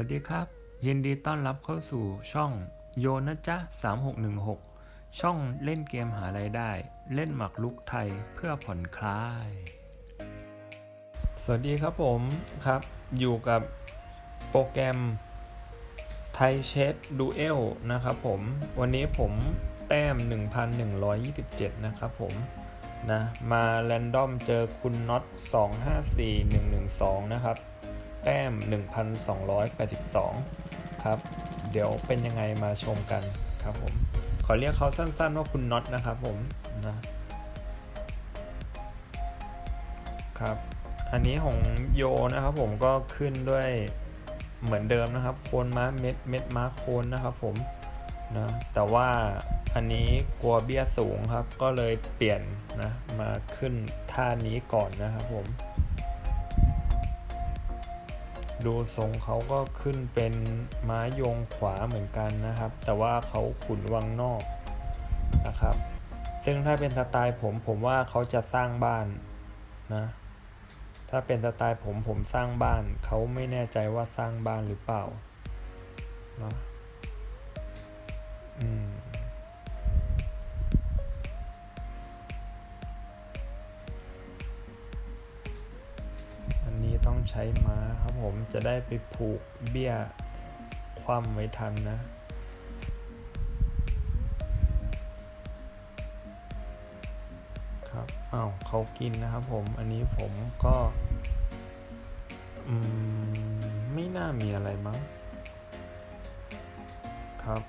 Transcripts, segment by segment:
วัสดีครับ ยินดีต้อนรับเข้าสู่ช่องโยนะจ๊ะ 3616 ช่องเล่นเกมหารายได้ เล่นหมักลุกไทยเพื่อผ่อนคลาย สวัสดีครับผมครับ อยู่กับโปรแกรมไทยเชดดูเอลนะครับผม วันนี้ผมแต้ม 1127 นะครับผมนะมาแรนดอมเจอคุณน็อต 254112 นะครับ แต้ม 1,282 ครับ เดี๋ยวเป็นยังไงมาชมกันครับผม ขอเรียกเขาสั้นๆว่าคุณน็อตนะครับผมนะครับ อันนี้ของโยนะครับผมก็ขึ้นด้วยเหมือนเดิมนะครับ โคนม้าเม็ดเม็ดม้าโคนนะครับผมนะแต่ว่าอันนี้กลัวเบี้ยสูงครับ ก็เลยเปลี่ยนนะมาขึ้นท่านี้ก่อนนะครับผม ดูทรงเขาก็ขึ้นเป็นม้าโยงขวาเหมือนกันนะครับ แต่ว่าเขาขุนวังนอกนะครับ ซึ่งถ้าเป็นสไตล์ผมผมว่าเขาจะสร้างบ้านนะ ถ้าเป็นสไตล์ผมผมสร้างบ้าน เขาไม่แน่ใจว่าสร้างบ้านหรือเปล่าเนาะอืม ต้องใช้ม้าครับผมจะได้ไปผูกเบี้ยคว่ำไว้ทันนะครับอ้าวเขากินนะครับผมอันนี้ผมก็มไม่น่ามีอะไรมั้งครับ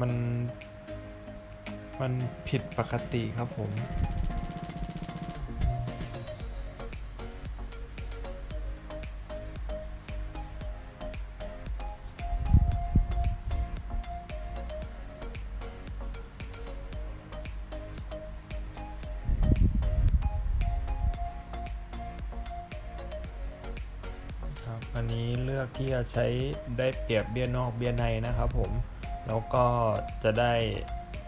มัน มันผิดปกติครับผม อันนี้เลือกที่จะใช้ได้เปรียบเบี้ยนอกเบี้ยในนะครับผม แล้วก็จะได้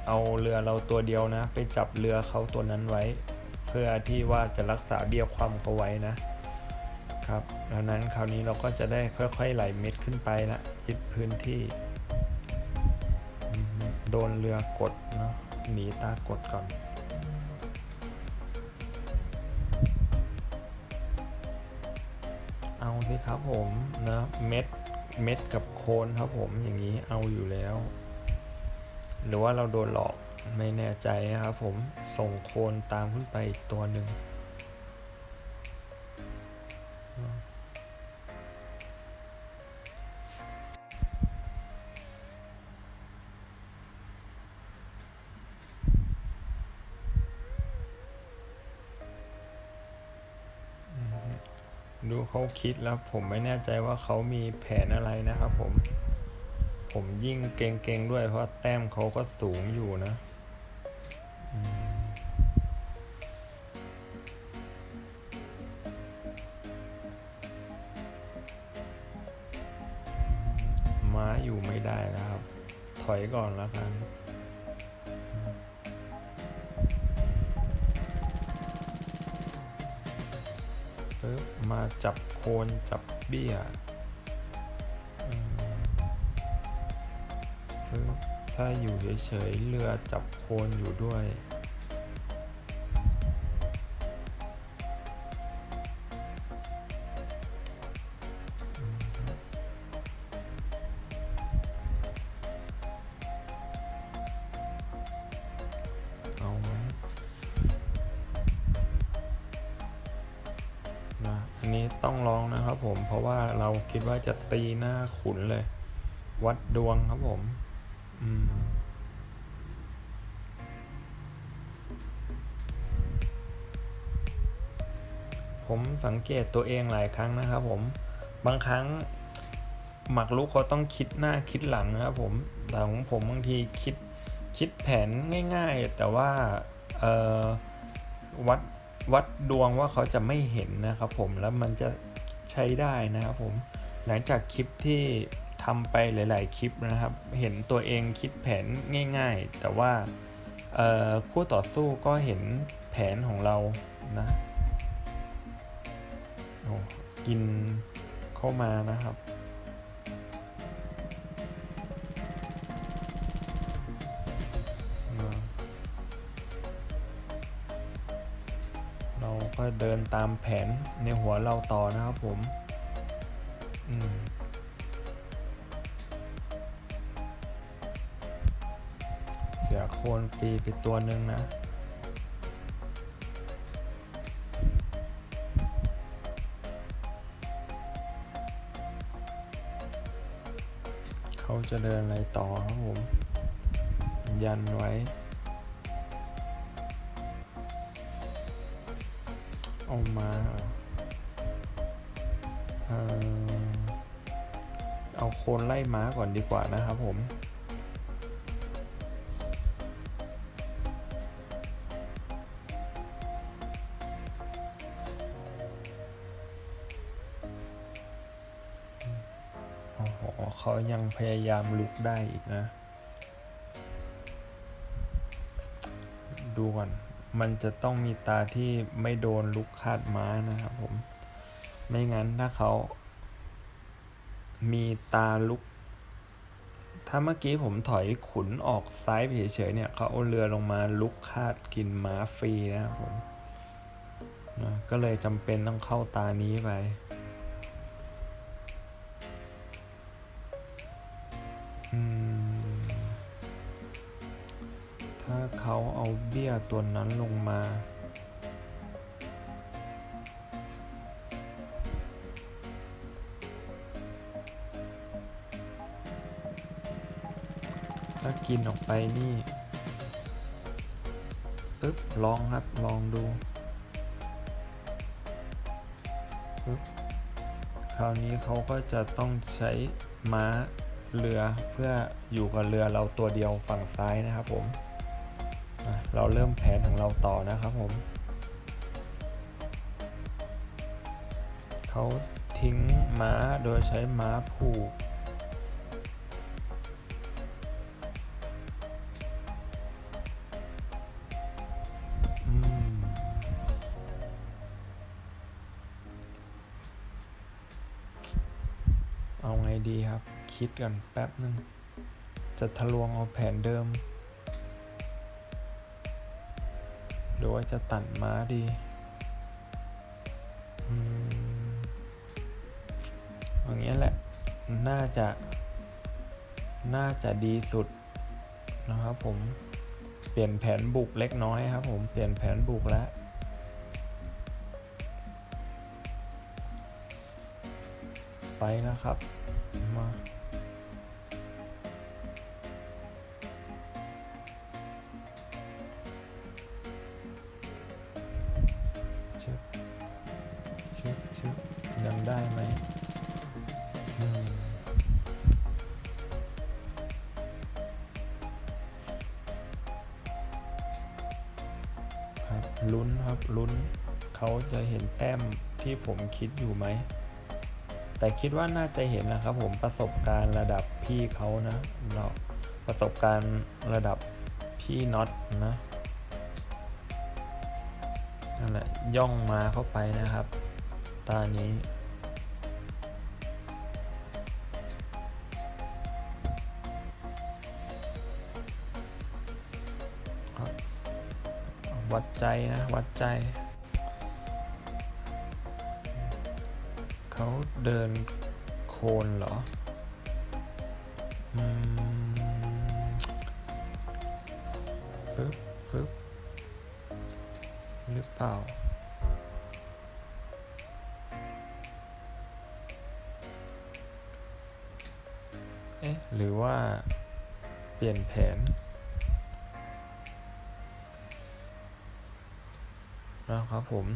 เอาเรือเราตัวเดียวนะ ไปจับเรือเขาตัวนั้นไว้ เพื่อที่ว่าจะรักษาเบี้ยความเขาไว้นะครับดังนั้นคราวนี้เราก็จะได้ค่อยๆไหลเม็ดขึ้นไปละยึดพื้นที่ โดนเรือกดเนาะหนีตากดก่อน สิครับผมนะเม็ดเม็ดกับโคนครับผมอย่างนี้เอาอยู่แล้ว หรือว่าเราโดนหลอกไม่แน่ใจนะครับผมส่งโคนตามขึ้นไปอีกตัวหนึ่ง เขาคิดแล้วผมไม่แน่ใจว่าเขามีแผนอะไรนะครับผม ผมยิ่งเก่งๆด้วยเพราะแต้มเขาก็สูงอยู่นะมม้าอยู่ไม่ได้แล้วครับ ถอยก่อนแล้วกัน มาจับโคนจับเบี้ยถ้าอยู่เฉยๆเรือจับโคนอยู่ด้วย นะอันนี้ต้องลองนะครับผมเพราะว่าเราคิดว่าจะตีหน้าขุนเลย วัดดวงครับผม อืมผมสังเกตตัวเองหลายครั้งนะครับผมบางครั้งหมักลุกเขาต้องคิดหน้าคิดหลังนะครับผมแต่ของผมบางทีคิดคิดแผนง่าย ๆ แต่ว่าวัด วัดดวงว่าเขาจะไม่เห็นนะครับผมแล้วมันจะใช้ได้นะครับผมหลังจากคลิปที่ทำไปหลาย ๆ คลิปนะครับ เห็นตัวเองคิดแผนง่าย ๆ แต่ว่าคู่ต่อสู้ก็เห็นแผนของเรานะโอ้กินเข้ามานะครับ ก็เดินตามแผนในหัวเราต่อนะครับผมอืมเสือโคลนปีไปตัวหนึ่งนะเขาจะเดินอะไรต่อครับผม ยันไว้ เอามาเอเอ่อเอาโคนไล่ม้าก่อนดีกว่านะครับผมโอ้โหเขายังพยายามลุกได้อีกนะ ดูก่อน มันจะต้องมีตาที่ไม่โดนลุกคาดม้านะครับผม ไม่งั้นถ้าเขา มีตาลุก ถ้าเมื่อกี้ผมถอยขุนออกซ้ายเฉยๆเนี่ยเขาเอาเรือลงมาลุกคาดกินม้าฟรีนะครับผมนะก็เลยจำเป็นต้องเข้าตานี้ไปอืม เขาเอาเบี้ยตัวนั้นลงมาถ้ากินออกไปนี่ปึ๊บลองครับ ลองดูปึ๊บคราวนี้เขาก็จะต้องใช้ม้าเรือเพื่ออยู่กับเรือเราตัวเดียวฝั่งซ้ายนะครับผม เราเริ่มแผนของเราต่อนะครับผมเขาทิ้งม้าโดยใช้ม้าผูก เอาไงดีครับ คิดกันแป๊บหนึ่งจะทะลวงเอาแผนเดิม หรือว่าจะตัดม้าดีอืมอย่างเงี้ยแหละ น่าจะ น่าจะดีสุดนะครับผม เปลี่ยนแผนบุกเล็กน้อยครับผม เปลี่ยนแผนบุกแล้วไปนะครับ มา ลุ้นครับลุ้นเขาจะเห็นแต้มที่ผมคิดอยู่ไหม แต่คิดว่าน่าจะเห็นนะครับผมประสบการณ์ระดับพี่เขานะเราประสบการณ์ระดับพี่น็อตนะนั่นแหละย่องมาเข้าไปนะครับ ตานี้ วัดใจนะ วัดใจ เขาเดินโคนเหรอปึ๊บปึ๊บหรือเปล่าเอ๊ะหรือว่าเปลี่ยนแผน นะครับผม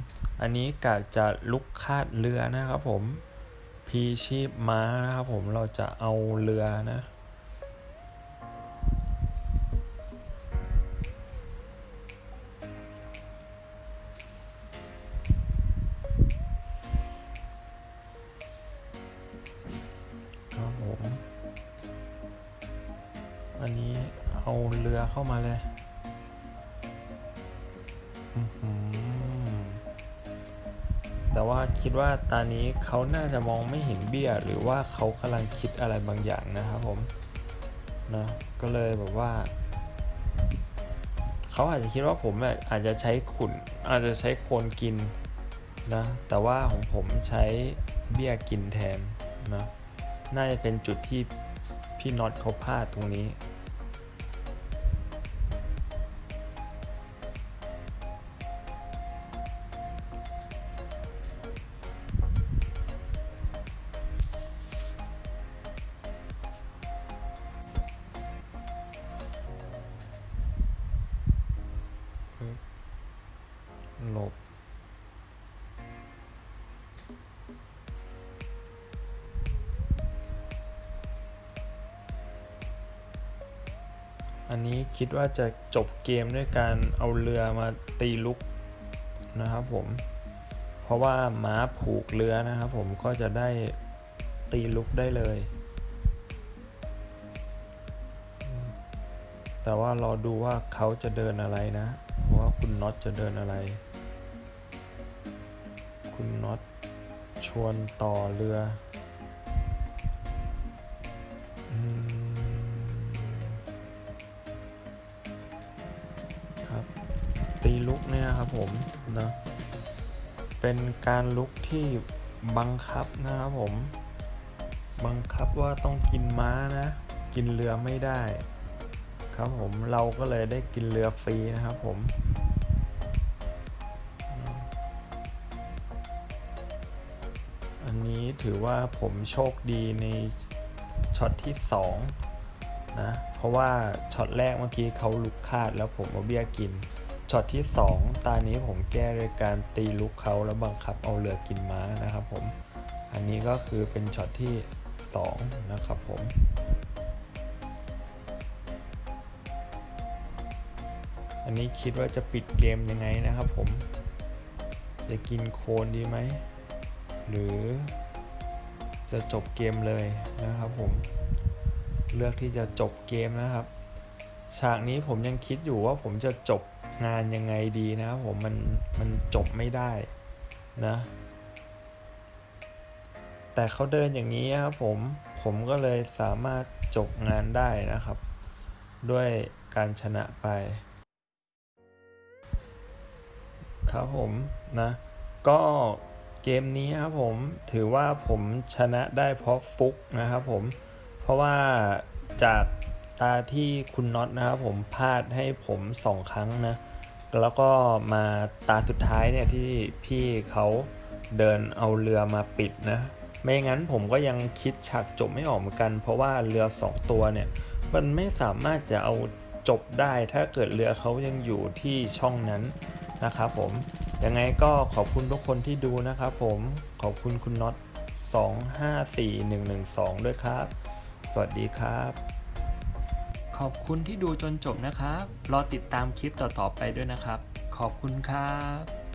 อันนี้กะจะลุกคาดเรือนะครับผมพีชีพม้านะครับผมเราจะเอาเรือนะครับผมอันนี้เอาเรือเข้ามาเลย คิดว่าตอนนี้เขาน่าจะมองไม่เห็นเบี้ย หรือว่าเขากำลังคิดอะไรบางอย่างนะครับผมนะก็เลยแบบว่าเขาอาจจะคิดว่าผมอะอาจจะใช้ขุนอาจจะใช้โคนกินนะแต่ว่าของผมใช้เบี้ยกินแทนนะน่าจะเป็นจุดที่พี่น็อตเขาพลาดตรงนี้ อันนี้คิดว่าจะจบเกมด้วยการเอาเรือมาตีลุกนะครับผม เพราะว่าม้าผูกเรือนะครับผมก็จะได้ตีลุกได้เลย แต่ว่ารอดูว่าเขาจะเดินอะไรนะเพราะว่าคุณน็อตจะเดินอะไร คุณน็อตชวนต่อเรือ ตีลุกเนี่ยครับผมนะเป็นการลุกที่บังคับนะครับผม บังคับว่าต้องกินม้านะ กินเรือไม่ได้ ครับผมเราก็เลยได้กินเรือฟรีนะครับผมอันนี้ถือว่าผมโชคดีในช็อตที่2นะเพราะว่าช็อตแรกเมื่อกี้เขาลุกคาดแล้วผมเอาเบี้ยกิน ช็อตที่ 2 ตานี้ผมแก้โดยการตีลุกเขาแล้วบังคับเอาเรือกินม้านะครับผม อันนี้ก็คือเป็นช็อตที่ 2 นะครับผมอันนี้คิดว่าจะปิดเกมยังไงนะครับผม จะกินโคนดีไหม หรือจะจบเกมเลยนะครับผม เลือกที่จะจบเกมนะครับ ฉากนี้ผมยังคิดอยู่ว่าผมจะจบ งานยังไงดีนะครับผมมันมันจบไม่ได้นะ แต่เขาเดินอย่างนี้ครับผมผมก็เลยสามารถจบงานได้นะครับ ด้วยการชนะไป ครับผมนะ ก็เกมนี้ครับผมถือว่าผมชนะได้เพราะฟุกนะครับผมเพราะว่าจาก ตาที่คุณน็อตนะครับผมพลาดให้ผมสองครั้งนะ แล้วก็มาตาสุดท้ายเนี่ยที่พี่เขาเดินเอาเรือมาปิดนะ ไม่งั้นผมก็ยังคิดฉากจบไม่ออกเหมือนกัน เพราะว่าเรือสองตัวเนี่ยมันไม่สามารถจะเอาจบได้ถ้าเกิดเรือเขายังอยู่ที่ช่องนั้นนะครับผม ยังไงก็ขอบคุณทุกคนที่ดูนะครับผม ขอบคุณคุณน็อต 254112 ด้วยครับ สวัสดีครับ ขอบคุณที่ดูจนจบนะครับ รอติดตามคลิปต่อๆไปด้วยนะครับ ขอบคุณครับ